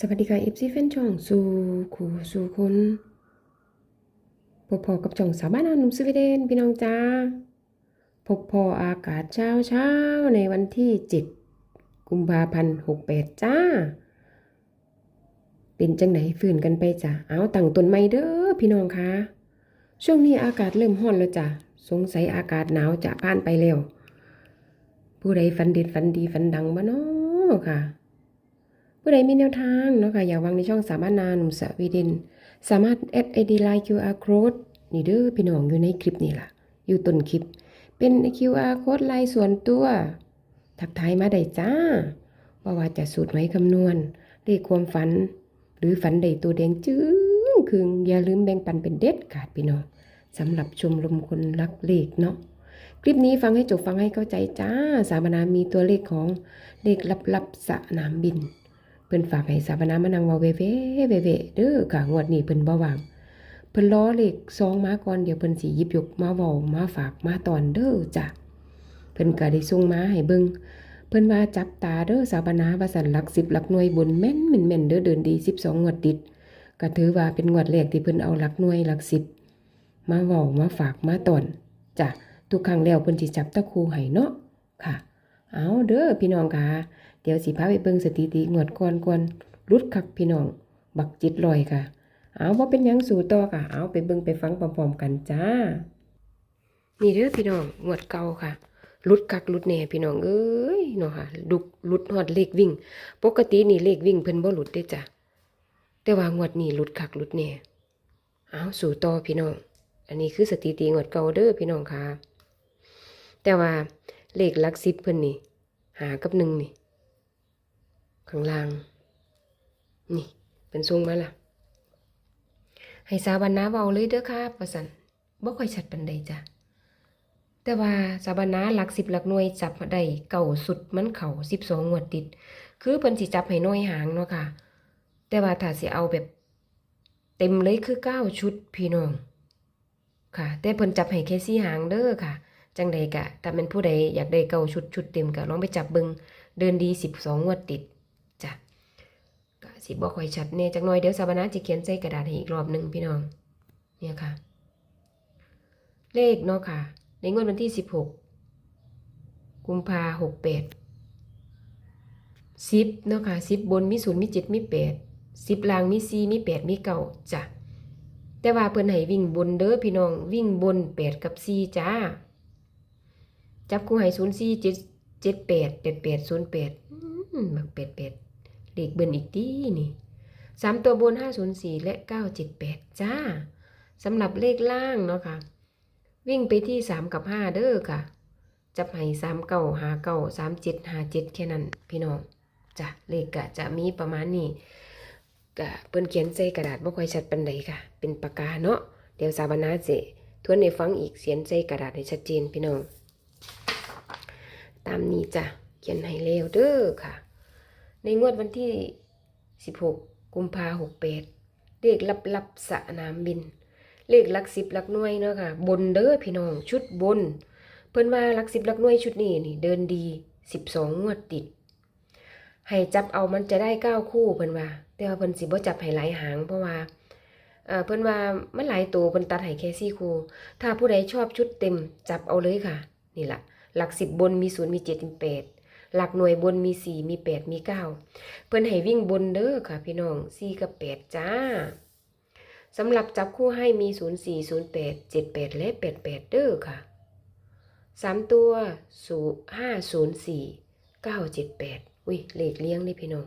สวัสดีค่ะเอฟซีแฟนช่องสู่ขู่สู่คนพบพอกับจ่องสาวบ้านนาหนุ่มสวีเดนพี่น้องจ้าพบพออากาศเช้าเช้าในวันที่7กุมภาพันธ์68จ้า เป็นจังไหนฟื้นกันไปจ้ะเอาตั้งต้นไม้เด้อพี่น้องคะช่วงนี้อากาศเริ่มร้อนแล้วจ้ะสงสัยอากาศหนาวจะผ่านไปแล้ว ผู้ใดฝันเด็ดฝันดีฝันดังบ่เนาะค่ะ ผู้ใดมีแนวทางเนาะค่ะอยากวางในช่องสามารถนานหนุ่มสวีเดนสามารถ add id line qr code นี่เด้อพี่น้องอยู่ในคลิปนี่ล่ะ อยู่ต้นคลิป เป็น qr code ไลน์ส่วนตัว ทักทายมาได้จ้าว่าว่าจะสูตรไหมคำนวณเลขความฝัน หรือฝันใดตัวแดงจึ้งคืงอย่าลืมแบ่งปันเป็นเด็ดขาดพี่น้องสำหรับชมรมคนรักเลขเนาะคลิปนี้ฟังให้จบฟังให้เข้าใจจ้า สามนามีตัวเลขของเลขลับๆสนามบิน เพิ่นฝากให้สาบนามานังว้าเวเวเวเวเด้อค่ะงวดนี้เพิ่นบ่ว่างเพิ่นล้อเลขซองมาก่อนเดี๋ยวเพิ่นสิหยิบยกมาเว้ามาฝากมาตอนเด้อจ้ะเพิ่นก็ได้ส่งมาให้เบิ่งเพิ่นว่าจับตาเด้อสาบนาว่าสันหลัก10หลักหน่วยบนแม่นแม่นแม่นเด้อเดินดี 12งวดติดก็ถือว่าเป็นงวดแรกที่เพิ่นเอาหลักหน่วยหลัก10มาเว้ามาฝากมาตอนจ้ะทุกครั้งแล้วเพิ่นสิจับตะคูให้เนาะค่ะ เอาเด้อพี่น้องค่ะ ดี๋ยวสิพาไปเบิ่งสถิติงวดก่อนก่อนรุดคักพี่น้อง บักจิตลอยค่ะ เอาว่าเป็นยังสู่ต่อค่ะ เอาไปเบิ่งไปฟังพร้อมๆกันจ้า นี่เด้อพี่น้องงวดเก่าค่ะรุดคักรุดแหน่พี่น้องเอ้ยเนาะค่ะดุกรุดฮอดเลขวิ่ง ปกตินี่เลขวิ่งเพิ่นบ่หลุดเด้จ้ะแต่ว่างวดนี้รุดคักรุดแหน่เอาสู่ต่อพี่น้อง อันนี้คือสถิติงวดเก่าเด้อพี่น้องค่ะ แต่ว่าเลขลักสิบเพิ่นนี่หากับหนึ่งนี่ ข้างล่าง นี่ เป็นทรงมาล่ะ ให้สาบันนาเบาเลยเด้อค่ะประสันบ่ค่อยชัดปันใดจ้ะแต่ว่าสาบันนาหลักสิบหลักหน่วยจับมาได้เก่าสุดมันเข่าสิบสองงวดติด คือเพิ่นสิจับให้น้อยหางเนาะค่ะ แต่ว่าถ้าสิเอาแบบ เต็มเลยคือเก้าชุดพี่น้องค่ะ แต่เพิ่นจับให้แค่สี่หางเด้อค่ะจังใดกะถ้าเป็นผู้ใดอยากได้เก่าชุดชุดเต็มก็ลองไปจับเบิงเดินดีสิบสองงวดติด สิบอกค่อยชัดเนี่ยจักหน่อยเดี๋ยวสาบานาจะเขียนใส่กระดาษให้อีกรอบหนึ่งพี่น้อง เนี่ยค่ะ เลขเนาะค่ะ ในงวดวันที่สิบหกกุมภาหกแปดสิบเนาะค่ะสิบบนมีศูนย์มีเจ็ดมีแปดสิบล่างมีสี่มีแปดมีเก้าจ้ะแต่ว่าเพิ่นให้วิ่งบนเด้อพี่น้องวิ่งบนแปดกับสี่จ้า จับคู่ให้ศูนย์สี่เจ็ดเจ็ดแปดแปดแปดศูนย์แปดมักแปดแปด เลขเบิ้นอีกทีนี่สามตัวบนห้าศูนย์สี่และเก้าเจ็ดแปดจ้าสำหรับเลขล่างเนาะค่ะ วิ่งไปที่สามกับห้าเด้อค่ะ จับให้สามเก้าหาเก้าสามเจ็ดหาเจ็ดแค่นั้นพี่น้องจ้ะเลขกะจะมีประมาณนี้กะเปิ้นเขียนใส่กระดาษบ่ค่อยชัดปานใดค่ะ เป็นปากกาเนาะเดี๋ยวสาบานาสิทวนให้ฟังอีกเขียนใส่กระดาษให้ชัดเจนพี่น้อง ตามนี้จ้ะเขียนให้เร็วเด้อค่ะ ในงวดวันที่ 16 กุมภาหกแปดเลขลับลับๆสนามบิน เลขลักสิบลักหน่วยเนาะค่ะ บนเด้อพี่น้องชุดบน เพิ่นว่าลักสิบลักหน่วยชุดนี้นี่ เดินดี12งวดติด ให้จับเอามันจะได้เก้าคู่เพิ่นว่า แต่ว่าเพิ่นสิบ่จับให้หลายหางเพราะว่าเอ่อเพิ่นว่ามันหลายตัวเพิ่นตัดให้แค่สี่คู่ ถ้าผู้ใดชอบชุดเต็มจับเอาเลยค่ะ นี่ละหลักสิบบนมีศูนย์มีเจ็ดมีแปด หลักหน่วยบนมีสี่มีแปดมีเก้าเพิ่นให้วิ่งบนเด้อค่ะ พี่น้องสี่กับแปดจ้าสำหรับจับคู่ให้มีศูนย์สี่ศูนย์แปดเจ็ดแปดและแปดแปดเด้อค่ะสามตัวศูนย์ห้าศูนย์สี่เก้าเจ็ดแปดอุ้ยเลขเลี้ยงนี่พี่น้อง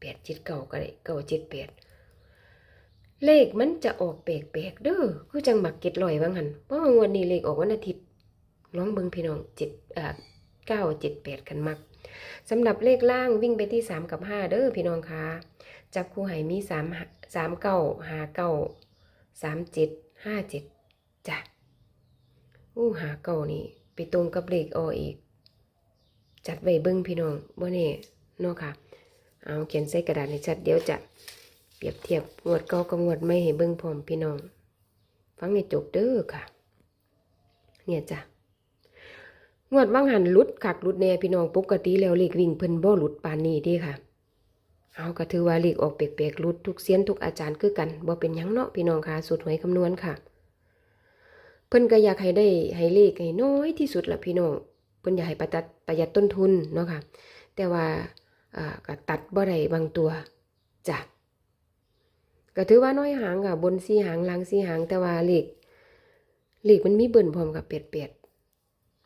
แปดเจ็ดเก้าก็ได้เก้าเจ็ดแปดเลขมันจะออกแปลกๆเด้อคือจังบักเก็ตลอยว่างั้นเพราะว่างวดนี้เลขออกวันอาทิตย์ลองเบิงพี่น้องเจ็ดอ่า เก้าเจ็ดแปดกันมักสำหรับเลขล่างวิ่งไปที่สามกับห้าเด้อพี่น้องคะจับคู่ไหมีสามสามเก้าหาเก้าสามเจ็ดห้าเจ็ดจ้ะอู้หาเก้านี่ ไปตรงกับเลขออีก จัดไว้เบิ่งพี่น้องบ่แน่เนาะค่ะ เอาเขียนใส่กระดาษให้ชัดเดี๋ยวจะเปรียบเทียบงวดเก่ากับงวดใหม่ให้เบิ่งพร้อมพี่น้อง ฟังให้จบเด้อค่ะ เนี่ยจ้ะ งวดว่างหันลุดคักลุดแน่พี่น้องปกติแล้วเลขวิ่งเพิ่นบ่หลุดปานนี้ด้ค่ะ เอาก็ถือว่าเลขออกแปลกๆรุดทุกเซียนทุกอาจารย์คือกันบ่เป็นยังเนาะพี่น้องค่ะสูตรหวยคำนวณค่ะ เพิ่นก็อยากให้ได้ให้เลขให้น้อยที่สุดละพี่น้องเพิ่นอยากให้ประหยัดประหยัดต้นทุนเนาะค่ะ แต่ว่าก็ตัดบ่ได้บางตัวจ้ะก็ถือว่าน้อยหางค่ะบนสี่หางล่างสี่หางแต่ว่าเลขเลขมันมีเบิ่นพร้อมกับเป็ดเป็ดๆ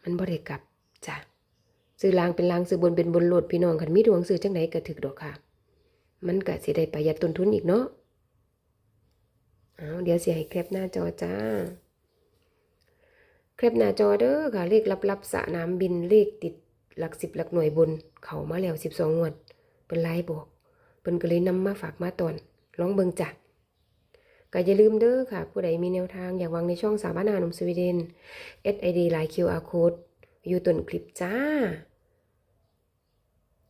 มันบ่ได้กลับจ้ะซื้อลางเป็นลางซื้อบนเป็นบนโหลดพี่น้องคันมีดวงซื้อจังไดก็ถึกดอกค่ะ มันก็สิได้ประหยัดต้นทุนอีกเนาะเอาเดี๋ยวเสิให้แคปหน้าจอจ้าแคปหน้าจอเด้อค่ะเลขลับๆสะนามบินเลขติดหลักสิบหลักหน่วยบน เขามาแล้วสิบสองงวดเป็นไลน์บอกเพิ่นก็เลยนำมาฝากมาตอนลองเบิงจ้ะ ก็อย่าลืมเด้อค่ะ ผู้ใดมีแนวทางอยากวางในช่องสาบานหนุ่มสวีเดน SID ไลน์ QR code อยู่ต้นคลิปจ้า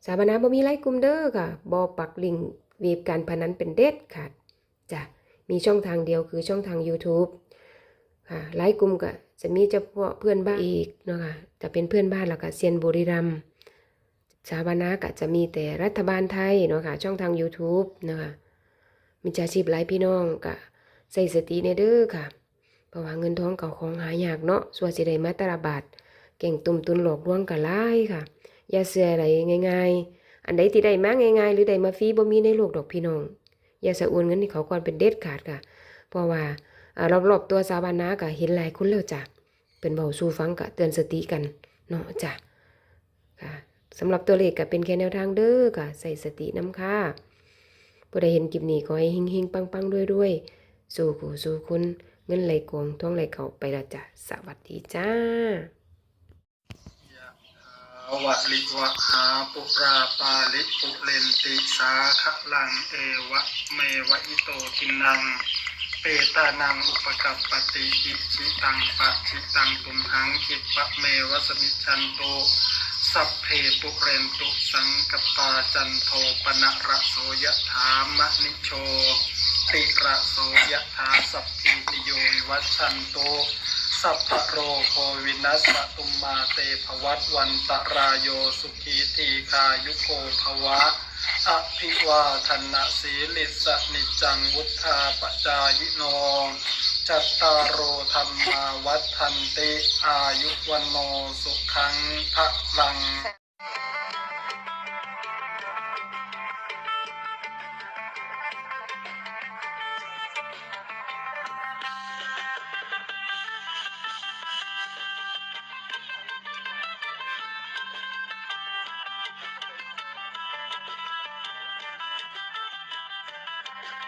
สาบานาบ่มีไลค์กลุ่มเด้อค่ะบ่ปักลิงเวีบการพนันเป็นเด็ดขาดจ้ะมีช่องทางเดียวคือช่องทาง YouTube ค่ะไลค์กลุ่มก็จะมีเฉพาะเพื่อนบ้านอีกเนาะค่ะจะเป็นเพื่อนบ้านแล้วก็เซียนบุรีรัมย์สาบานาก็จะมีแต่รัฐบาลไทยเนาะค่ะช่องทาง YouTube เนาะคะมีจาชีพหลายพี่น้องก็ ใส่สติในเด้อค่ะ เพราะว่าเงินทองเก่าของหายากเนาะส่วนสิได้มาตระบาทเก่งตุ่มตุนหลอกลวงก็หลายค่ะ อย่าเชื่อะไรง่าย ๆ อันใดที่ได้มาง่าย ๆ หรือได้มาฟรีบ่มีในโลกดอกพี่น้อง อย่าสะอวนเงินให้เขาก่อนเป็นเด็ดขาดค่ะ เพราะว่าอ่ารอบๆตัวสาบานนาก็เห็นหลายคนแล้วจ้ะเป็นเบาสู่ฟังก็เตือนสติกันเนาะจ้ะค่ะสำหรับตัวเลขก็เป็นแค่แนวทางเด้อค่ะ ใส่สติน้ำค่ะผู้ใดเห็นคลิปนี้ขอให้เฮงๆปังๆด้วยๆ สู่ขู่สู่คุณเงินไหลกองท้องไหลเก่าไปและจ้ะสวัสดีจ้ายะถาวะลิวะหาปุราปาลิปุเรนติสาขลังเอวะเมวะอิโตทินัง เปตานังอุปกัปปติอิชิตังปะชิตังตุมหังคิปะเมวะสมิจันโตสัพเพปุเรนตุสังกปาจันโทปนะระโสยะถามะนิโช วัชชันโตสัพพะโรโควินัสสตุมมาเตภวัตวันตรายโยสุขีทีคายุโกภวะอภิวาทนาสีลิสนิจจังวุธาปจายโนจัตตารโอธรรมาวัฏทันติอายุวันโนสุขังพระลัง